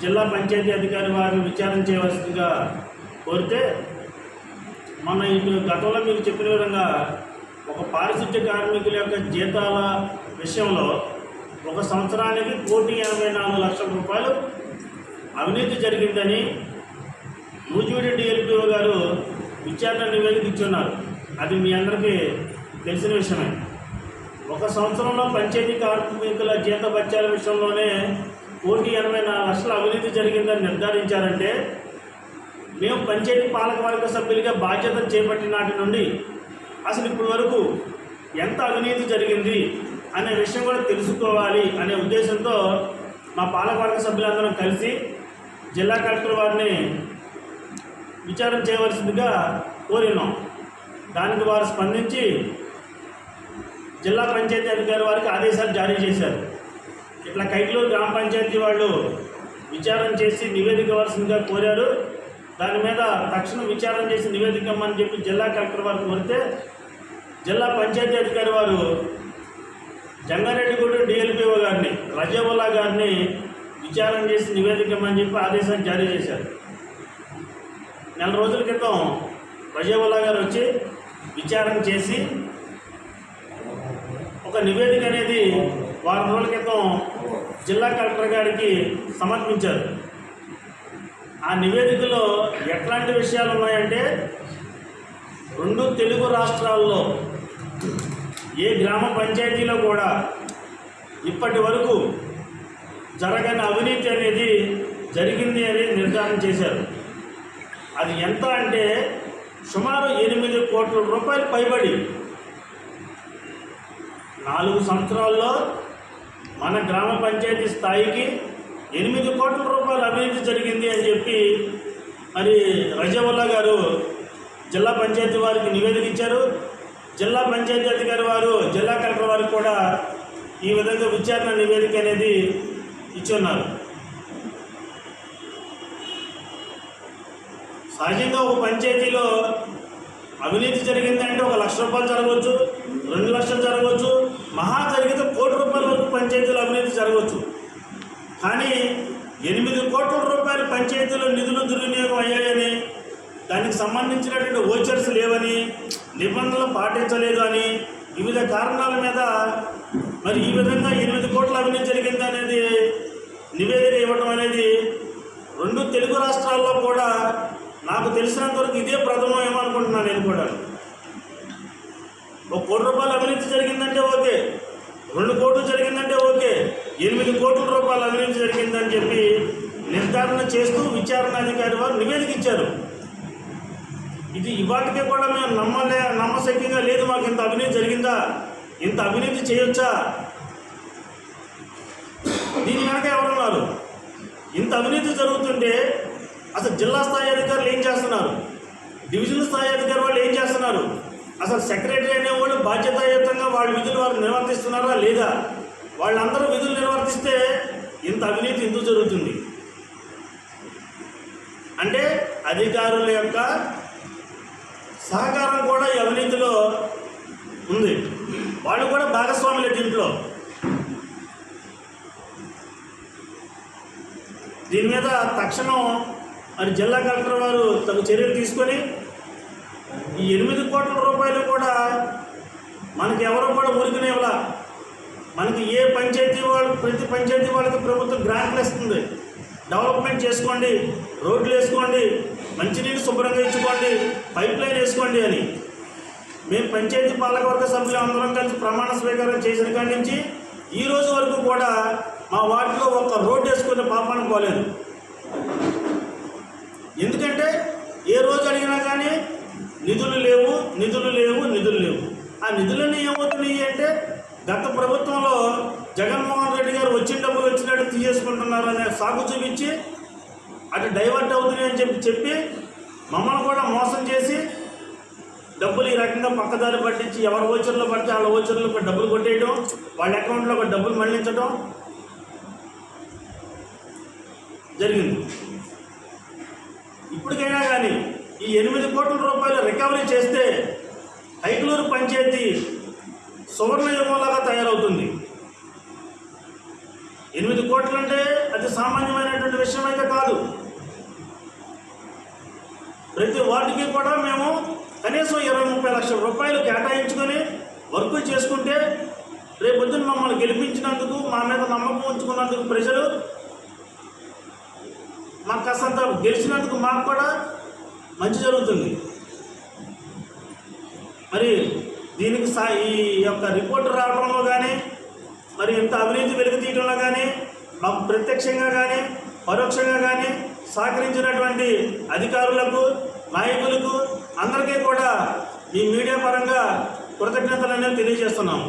జిల్లా పంచాయతీ అధికారి వారిని విచారణ చేయవలసిందిగా కోరితే మన ఇటు గతంలో మీకు చెప్పిన విధంగా ఒక పారిశుద్ధ్య కార్మికుల యొక్క జీతాల విషయంలో ఒక సంవత్సరానికి కోటి ఎనభై నాలుగు లక్షల రూపాయలు అవినీతి జరిగిందని నూజివీడి డిఎల్పిఓ గారు విచారణ నివేదిక ఇచ్చున్నారు. అది మీ అందరికీ తెలిసిన విషయమే. ఒక సంవత్సరంలో పంచాయతీ కార్మికుల జీత బత్యాల విషయంలోనే కోటి ఎనభై నాలుగు లక్షల అవినీతి జరిగిందని నిర్ధారించారంటే మేము పంచాయతీ పాలకవర్గ సభ్యులుగా బాధ్యత చేపట్టిన నాటి నుండి అసలు ఇప్పటి వరకు ఎంత అవినీతి జరిగింది అనే విషయం కూడా తెలుసుకోవాలి అనే ఉద్దేశంతో మా పాలకవర్గ సభ్యులందరం కలిసి జిల్లా కలెక్టర్ వారిని విచారం చేయవలసిందిగా కోరినాం. దానికి వారు స్పందించి జిల్లా పంచాయతీ అధికారి వారికి ఆదేశాలు జారీ చేశారు. ఇట్లా కైట్లూరు గ్రామ పంచాయతీ వాళ్ళు విచారణ చేసి నివేదిక ఇవ్వాల్సిందిగా కోరారు. దాని మీద తక్షణం విచారణ చేసి నివేదిక ఇవ్వమని చెప్పి జిల్లా కలెక్టర్ వారు కోరితే జిల్లా పంచాయతీ అధికారి వారు జంగారెడ్డిగూడెం డిఎల్పిఓ గారిని రజబుల్లా గారిని విచారణ చేసి నివేదిక ఇవ్వమని చెప్పి ఆదేశాన్ని జారీ చేశారు. నెల రోజుల క్రితం రజబుల్లా గారు వచ్చి విచారణ చేసి ఒక నివేదిక అనేది వారం రోజుల క్రితం జిల్లా కలెక్టర్ గారికి సమర్పించారు. ఆ నివేదికలో ఎట్లాంటి విషయాలు ఉన్నాయంటే రెండు తెలుగు రాష్ట్రాల్లో ఏ గ్రామ పంచాయతీలో కూడా ఇప్పటి వరకు జరగని అవినీతి అనేది జరిగింది అని నిర్ధారణ చేశారు. అది ఎంత అంటే సుమారు ఎనిమిది కోట్ల రూపాయలు పైబడి నాలుగు సంవత్సరాల్లో మన గ్రామ పంచాయతీ స్థాయికి ఎనిమిది కోట్ల రూపాయల అభివృద్ధి జరిగింది అని చెప్పి మరి రజవుల్లా గారు జిల్లా పంచాయతీ వారికి నివేదిక ఇచ్చారు. జిల్లా పంచాయతీ అధికారి వారు జిల్లా కలెక్టర్ వారికి కూడా ఈ విధంగా విచారణ నివేదిక అనేది ఇచ్చున్నారు. సహజంగా ఒక పంచాయతీలో అవినీతి జరిగిందంటే ఒక లక్ష రూపాయలు జరగవచ్చు రెండు లక్షలు జరగవచ్చు మహా జరిగితే కోటి రూపాయల వరకు పంచాయతీలో అవినీతి జరగవచ్చు. కానీ ఎనిమిది కోట్ల రూపాయలు పంచాయతీలో నిధులు దుర్వినియోగం అయ్యాయని దానికి సంబంధించినటువంటి ఓచర్స్ లేవని నిబంధనలు పాటించలేదు అని వివిధ కారణాల మీద మరి ఈ విధంగా ఎనిమిది కోట్ల అవినీతి జరిగింది అనేది నివేదిక ఇవ్వడం అనేది రెండు తెలుగు రాష్ట్రాల్లో కూడా నాకు తెలిసినంత వరకు ఇదే ప్రథమం ఏమనుకుంటున్నాను నేను కూడా ఒక కోటి రూపాయలు అవినీతి జరిగిందంటే ఓకే. రెండు కోట్లు జరిగిందంటే ఓకే. ఎనిమిది కోట్ల రూపాయలు అవినీతి జరిగిందని చెప్పి నిర్ధారణ చేస్తూ విచారణ అధికారి వారు నివేదిక ఇచ్చారు ఇది ఇవాటికే కూడా మేము నమ్మలే నమ్మశక్యంగా లేదు మాకు ఇంత అవినీతి జరిగిందా? ఇంత అవినీతి చేయొచ్చా? దీని వెనక ఎవరున్నారు? ఇంత అవినీతి జరుగుతుంటే అసలు జిల్లా స్థాయి అధికారులు ఏం చేస్తున్నారు? డివిజనల్ స్థాయి అధికారి వాళ్ళు ఏం చేస్తున్నారు? అసలు సెక్రటరీ అనేవాళ్ళు బాధ్యతాయుతంగా వాళ్ళ విధులు వారు నిర్వర్తిస్తున్నారా లేదా? వాళ్ళందరూ విధులు నిర్వర్తిస్తే ఇంత అవినీతి ఎందుకు జరుగుతుంది? అంటే అధికారుల యొక్క సహకారం కూడా ఈ అవినీతిలో ఉంది. వాళ్ళు కూడా భాగస్వాములే దీంట్లో. దీని మీద తక్షణం మరి జిల్లా కలెక్టర్ వారు తగు చర్యలు తీసుకొని ఈ ఎనిమిది కోట్ల రూపాయలు కూడా మనకి ఎవరు కూడా ఊరికనేవల మనకి ఏ పంచాయతీ వాళ్ళు ప్రతి పంచాయతీ వాళ్ళకి ప్రభుత్వం గ్రాంట్లు ఇస్తుంది. డెవలప్మెంట్ చేసుకోండి రోడ్లు వేసుకోండి మంచినీళ్ళు శుభ్రంగా ఇచ్చుకోండి పైప్ లైన్ వేసుకోండి అని. మేము పంచాయతీ పాలకవర్గ సభ్యులు అందరం కలిసి ప్రమాణ స్వీకారం చేసిన కాడి నుంచి ఈ రోజు వరకు కూడా మా వార్డులో ఒక రోడ్డు వేసుకునే పాపానికి పోలేదు ఎందుకంటే ఏ రోజు అడిగినా కానీ నిధులు లేవు నిధులు లేవు నిధులు లేవు. ఆ నిధులన్నీ ఏమవుతున్నాయి అంటే గత ప్రభుత్వంలో జగన్మోహన్ రెడ్డి గారు వచ్చిన డబ్బులు వచ్చినట్టు తీసేసుకుంటున్నారు అనే సాగు చూపించి అటు డైవర్ట్ అవుతున్నాయని అని చెప్పి చెప్పి మమ్మల్ని కూడా మోసం చేసి డబ్బులు ఈ రకంగా పక్కదారి పట్టించి ఎవరి ఓచర్లో పడితే వాళ్ళ ఓచర్లో డబ్బులు కొట్టేయడం వాళ్ళ అకౌంట్లో ఒక డబ్బులు మళ్ళించడం జరిగింది. ఇప్పటికైనా కానీ ఈ ఎనిమిది కోట్ల రూపాయలు రికవరీ చేస్తే హైక్లూరు పంచాయతీ సువర్ణయుగంలాగా తయారవుతుంది. ఎనిమిది కోట్లు అంటే అది సామాన్యమైనటువంటి విషయం అయితే కాదు. ప్రతి వార్డుకి కూడా మేము కనీసం ఇరవై ముప్పై లక్షల రూపాయలు కేటాయించుకొని వర్కులు చేసుకుంటే రేపొద్దున మమ్మల్ని గెలిపించినందుకు మా మీద నమ్మకం ఉంచుకున్నందుకు ప్రజలు మాకు కాస్తంత గెలిచినందుకు మాకు కూడా మంచి జరుగుతుంది. మరి దీనికి సా ఈ యొక్క రిపోర్ట్ రావడంలో కానీ మరి ఇంత అవినీతి వెలుగు తీయడంలో కానీ మాకు ప్రత్యక్షంగా కానీ పరోక్షంగా కానీ సహకరించినటువంటి అధికారులకు నాయకులకు అందరికీ కూడా ఈ మీడియా పరంగా కృతజ్ఞతలు అనేవి తెలియజేస్తున్నాము.